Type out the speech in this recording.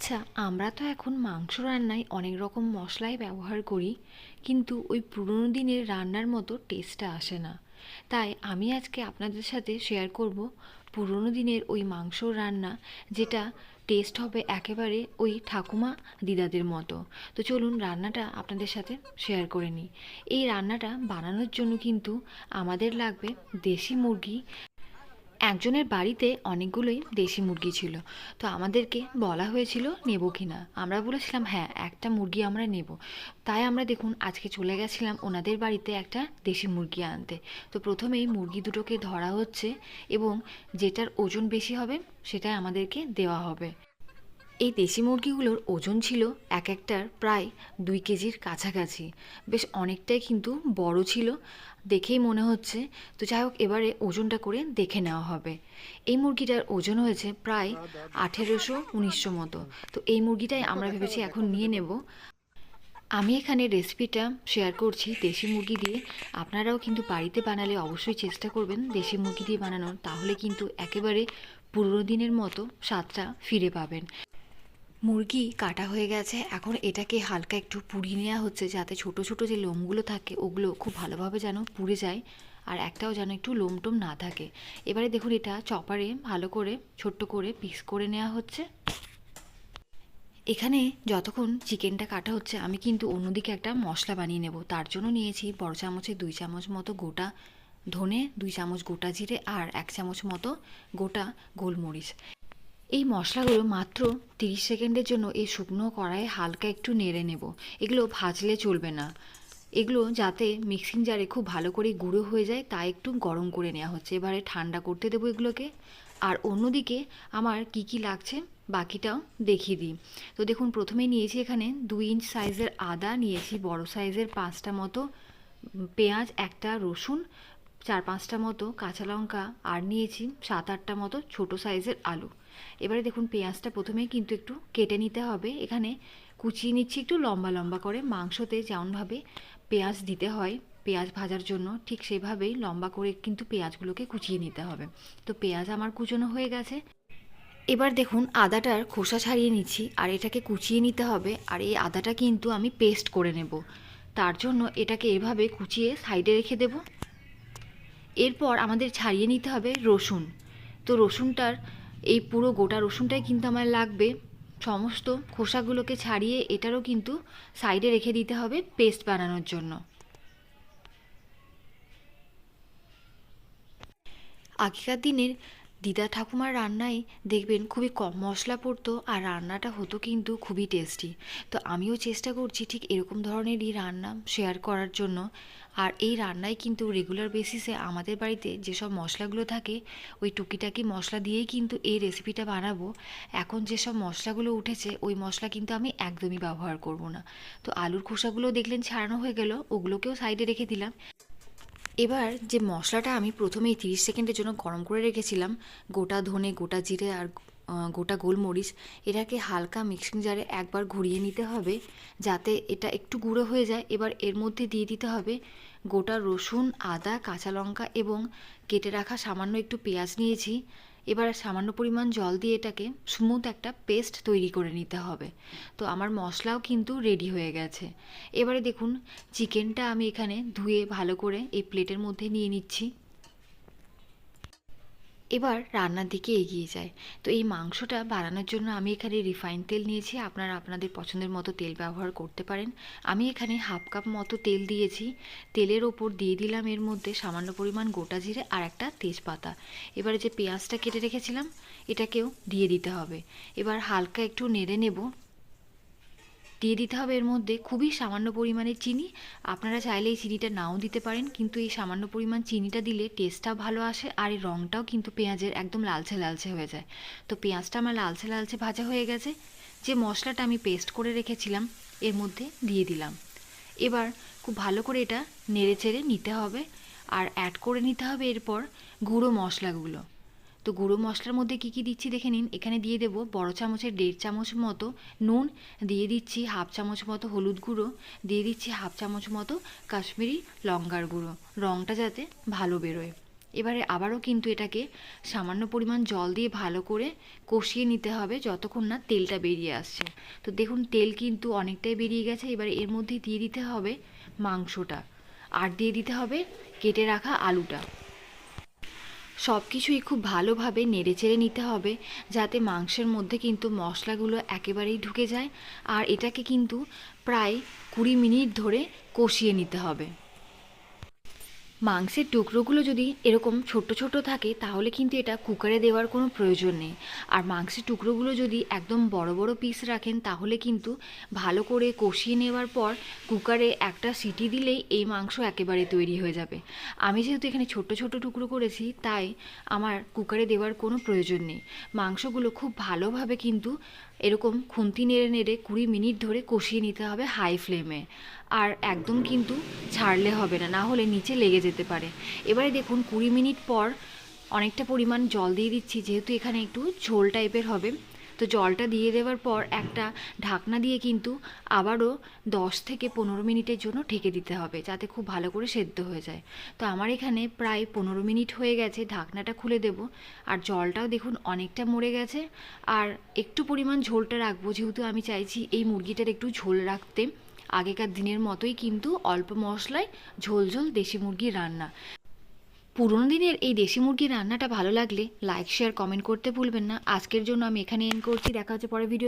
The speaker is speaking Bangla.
আচ্ছা আমরা তো এখন মাংস রান্নায় অনেক রকম মশলাই ব্যবহার করি, কিন্তু ওই পুরোনো দিনের রান্নার মতো টেস্টটা আসে না। তাই আমি আজকে আপনাদের সাথে শেয়ার করব পুরোনো দিনের ওই মাংস রান্না, যেটা টেস্ট হবে একেবারে ওই ঠাকুমা দিদাদের মতো। তো চলুন রান্নাটা আপনাদের সাথে শেয়ার করে নিই। এই রান্নাটা বানানোর জন্য কিন্তু আমাদের লাগবে দেশি মুরগি একজনের বাড়িতে অনেকগুলোই দেশি মুরগি ছিল। তো আমাদেরকে বলা হয়েছিল, নেব কি না আমরা বলেছিলাম হ্যাঁ একটা মুরগি আমরা নেব। তাই আমরা দেখুন, আজকে চলে গেছিলাম ওনাদের বাড়িতে একটা দেশি মুরগি আনতে। তো প্রথমেই মুরগি দুটোকে ধরা হচ্ছে এবং যেটার ওজন বেশি হবে, সেটাই আমাদেরকে দেওয়া হবে। এই দেশি মুরগিগুলোর ওজন ছিল এক একটার প্রায় দুই কেজির কাছাকাছি। বেশ অনেকটাই কিন্তু বড় ছিল। দেখেই মনে হচ্ছে, তো যাই হোক, এবারে ওজনটা করে দেখে নেওয়া হবে। এই মুরগিটার ওজন হয়েছে প্রায় আঠেরোশো উনিশশো মতো। তো এই মুরগিটাই আমরা ভেবেছি এখন নিয়ে নেব। আমি এখানে রেসিপিটা শেয়ার করছি দেশি মুরগি দিয়ে। আপনারাও কিন্তু বাড়িতে বানালে অবশ্যই চেষ্টা করবেন দেশি মুরগি দিয়ে বানানোর। তাহলে কিন্তু একেবারে পুরনো দিনের মতো স্বাদটা ফিরে পাবেন। মুরগি কাটা হয়ে গেছে। এখন এটাকে হালকা একটু পুড়িয়ে নেওয়া হচ্ছে যাতে ছোট ছোট যে লোমগুলো থাকে, ওগুলো খুব ভালোভাবে যেন পুড়ে যায় আর একটাও যেন একটু লোম টোম না থাকে। এবারে দেখুন এটা চপারে ভালো করে, ছোট্ট করে পিস করে নেওয়া হচ্ছে। এখানে যতক্ষণ চিকেনটা কাটা হচ্ছে, আমি কিন্তু অন্যদিকে একটা মশলা বানিয়ে নেব। তার জন্য নিয়েছি বড় চামচে দুই চামচ মতো গোটা ধনে, দুই চামচ গোটা জিরে আর এক চামচ মতো গোটা গোলমরিচ। এই মশলাগুলো মাত্র তিরিশ সেকেন্ডের জন্য এই শুকনো কড়াইয়ে হালকা একটু নেড়ে নেব। এগুলো ভাজলে চলবে না। এগুলো যাতে মিক্সিং জারে খুব ভালো করে গুঁড়ো হয়ে যায়, তা একটু গরম করে নেওয়া হচ্ছে। এবারে ঠান্ডা করতে দেবো এগুলোকে। আর অন্যদিকে আমার কি কি লাগছে বাকিটাও দেখিয়ে দিই। তো দেখুন, প্রথমে নিয়েছি এখানে দুই ইঞ্চ সাইজের আদা, নিয়েছি বড় সাইজের পাঁচটা মতো পেঁয়াজ, একটা রসুন, চার পাঁচটা মতো কাঁচা লঙ্কা, আর নিয়েছি সাত আটটা মতো ছোট সাইজের আলু। এবারে দেখুন পেঁয়াজটা প্রথমে কিন্তু একটু কেটে নিতে হবে। এখানে কুচিয়ে নিচ্ছি একটু লম্বা লম্বা করে মাংসতে যেমনভাবে পেঁয়াজ দিতে হয় পেঁয়াজ ভাজার জন্য ঠিক সেভাবেই লম্বা করে কিন্তু পেঁয়াজগুলোকে কুচিয়ে নিতে হবে। তো পেঁয়াজ আমার কুচোনো হয়ে গেছে। এবার দেখুন আদাটার খোসা ছাড়িয়ে নিচ্ছি আর এটাকে কুচিয়ে নিতে হবে আর এই আদাটা কিন্তু আমি পেস্ট করে নেব। তার জন্য এটাকে এভাবে কুচিয়ে সাইডে রেখে দেব। এরপর আমাদের ছাড়িয়ে নিতে হবে রসুন। তো রসুনটার এই পুরো গোটা রসুনটাই কিন্তু আমার লাগবে। সমস্ত খোসাগুলোকে ছাড়িয়ে এটারও কিন্তু সাইডে রেখে দিতে হবে পেস্ট বানানোর জন্য। আগেকার দিনের দিদা ঠাকুমার রান্নায় দেখবেন খুবই কম মশলা পড়তো আর রান্নাটা হতো কিন্তু খুবই টেস্টি তো আমিও চেষ্টা করছি ঠিক এরকম ধরনেরই রান্না শেয়ার করার জন্য। আর এই রান্নায় কিন্তু রেগুলার বেসিসে আমাদের বাড়িতে যেসব মশলাগুলো থাকে, ওই টুকিটাকি মশলা দিয়েই কিন্তু এই রেসিপিটা বানাবো। এখন যেসব মশলাগুলো উঠেছে, ওই মশলা কিন্তু আমি একদমই ব্যবহার করব না। তো আলুর খোসাগুলো দেখলেন ছাড়ানো হয়ে গেল, ওগুলোকেও সাইডে রেখে দিলাম। এবার যে মশলাটা আমি প্রথমেই তিরিশ সেকেন্ডের জন্য গরম করে রেখেছিলাম, গোটা ধনে, গোটা জিরে আর গোটা গোলমরিচ, এটাকে হালকা মিক্সিং জারে একবার ঘুরিয়ে নিতে হবে যাতে এটা একটু গুঁড়ো হয়ে যায়। এবার এর মধ্যে দিয়ে দিতে হবে গোটা রসুন, আদা, কাঁচা লঙ্কা এবং কেটে রাখা সামান্য একটু পেঁয়াজ নিয়েছি। এবার সামান্য পরিমাণ জল দিয়ে এটাকে স্মুথ একটা পেস্ট তৈরি করে নিতে হবে। তো আমার মশলাও কিন্তু রেডি হয়ে গেছে। এবারে দেখুন চিকেনটা আমি এখানে ধুয়ে ভালো করে এই প্লেটের মধ্যে নিয়ে নিচ্ছি। এবার রান্নার দিকে এগিয়ে যায় তো এই মাংসটা বানানোর জন্য আমি এখানে রিফাইন তেল নিয়েছি। আপনারা আপনাদের পছন্দের মতো তেল ব্যবহার করতে পারেন। আমি এখানে হাফ কাপ মতো তেল দিয়েছি। তেলের ওপর দিয়ে দিলাম এর মধ্যে সামান্য পরিমাণ গোটা জিরে আর একটা তেজপাতা। এবারে যে পেঁয়াজটা কেটে রেখেছিলাম, এটাকেও দিয়ে দিতে হবে। এবার হালকা একটু নেড়ে নেব। দিয়ে দিতে হবে এর মধ্যে খুবই সামান্য পরিমাণে চিনি। আপনারা চাইলে এই চিনিটা নাও দিতে পারেন, কিন্তু এই সামান্য পরিমাণ চিনিটা দিলে টেস্টটাও ভালো আসে আর এই রঙটাও কিন্তু পেঁয়াজের একদম লালচে লালচে হয়ে যায়। তো পেঁয়াজটা আমার লালচে লালচে ভাজা হয়ে গেছে। যে মশলাটা আমি পেস্ট করে রেখেছিলাম, এর মধ্যে দিয়ে দিলাম। এবার খুব ভালো করে এটা নেড়ে চেড়ে নিতে হবে। আর অ্যাড করে নিতে হবে এরপর গুঁড়ো মশলাগুলো। তো গুঁড়ো মশলার মধ্যে কি কি দিচ্ছি দেখে নিন। এখানে দিয়ে দেবো বড় চামচের দেড় চামচ মতো নুন, দিয়ে দিচ্ছি হাফ চামচ মতো হলুদ গুঁড়ো, দিয়ে দিচ্ছি হাফ চামচ মতো কাশ্মীরি লঙ্কার গুঁড়ো। রঙটা যাতে ভালো বেরোয়। এবারে আবারও কিন্তু এটাকে সামান্য পরিমাণ জল দিয়ে ভালো করে কষিয়ে নিতে হবে যতক্ষণ না তেলটা বেরিয়ে আসছে। তো দেখুন, তেল কিন্তু অনেকটাই বেরিয়ে গেছে। এবারে এর মধ্যে দিয়ে দিতে হবে মাংসটা। আর দিয়ে দিতে হবে কেটে রাখা আলুটা। সব কিছুই খুব ভালোভাবে নেড়েচেড়ে নিতে হবে, যাতে মাংসের মধ্যে কিন্তু মশলাগুলো একেবারেই ঢুকে যায়। আর এটাকে কিন্তু প্রায় কুড়ি মিনিট ধরে কষিয়ে নিতে হবে। মাংসের টুকরোগুলো যদি এরকম ছোট ছোট থাকে, তাহলে কিন্তু এটা কুকারে দেওয়ার কোনো প্রয়োজন নেই। আর মাংসের টুকরোগুলো যদি একদম বড় বড় পিস রাখেন, তাহলে কিন্তু ভালো করে কষিয়ে নেওয়ার পর কুকারে একটা সিটি দিলেই এই মাংস একেবারে তৈরি হয়ে যাবে। আমি যেহেতু এখানে ছোট ছোট টুকরো করেছি, তাই আমার কুকারে দেওয়ার কোনো প্রয়োজন নেই। মাংসগুলো খুব ভালোভাবে কিন্তু এরকম খুন্তি নেড়ে নেড়ে কুড়ি মিনিট ধরে কষিয়ে নিতে হবে হাই ফ্লেমে। আর একদম কিন্তু ছাড়লে হবে না না হলে নিচে লেগে যেতে পারে। এবারে দেখুন, কুড়ি মিনিট পর অনেকটা পরিমাণ জল দিয়ে দিচ্ছি, যেহেতু এখানে একটু ঝোল টাইপের হবে। তো জলটা দিয়ে দেওয়ার পর একটা ঢাকনা দিয়ে কিন্তু আবারও দশ থেকে পনেরো মিনিটের জন্য ঢেকে দিতে হবে, যাতে খুব ভালো করে সেদ্ধ হয়ে যায়। তো আমার এখানে প্রায় পনেরো মিনিট হয়ে গেছে, ঢাকনাটা খুলে দেব। আর জলটাও দেখুন অনেকটা মরে গেছে। আর একটু পরিমাণ ঝোলটা রাখব, যেহেতু আমি চাইছি এই মুরগিটার একটু ঝোল রাখতে। আগেকার দিনের মতোই কিন্তু অল্প মশলায় ঝোল ঝোল দেশি মুরগির রান্না। পুরোনো দিনের এই দেশি মুরগির রান্নাটা ভালো লাগলে লাইক শেয়ার কমেন্ট করতে ভুলবেন না। আজকের জন্য আমি এখানে এন করছি। দেখা হচ্ছে পরে ভিডিওতে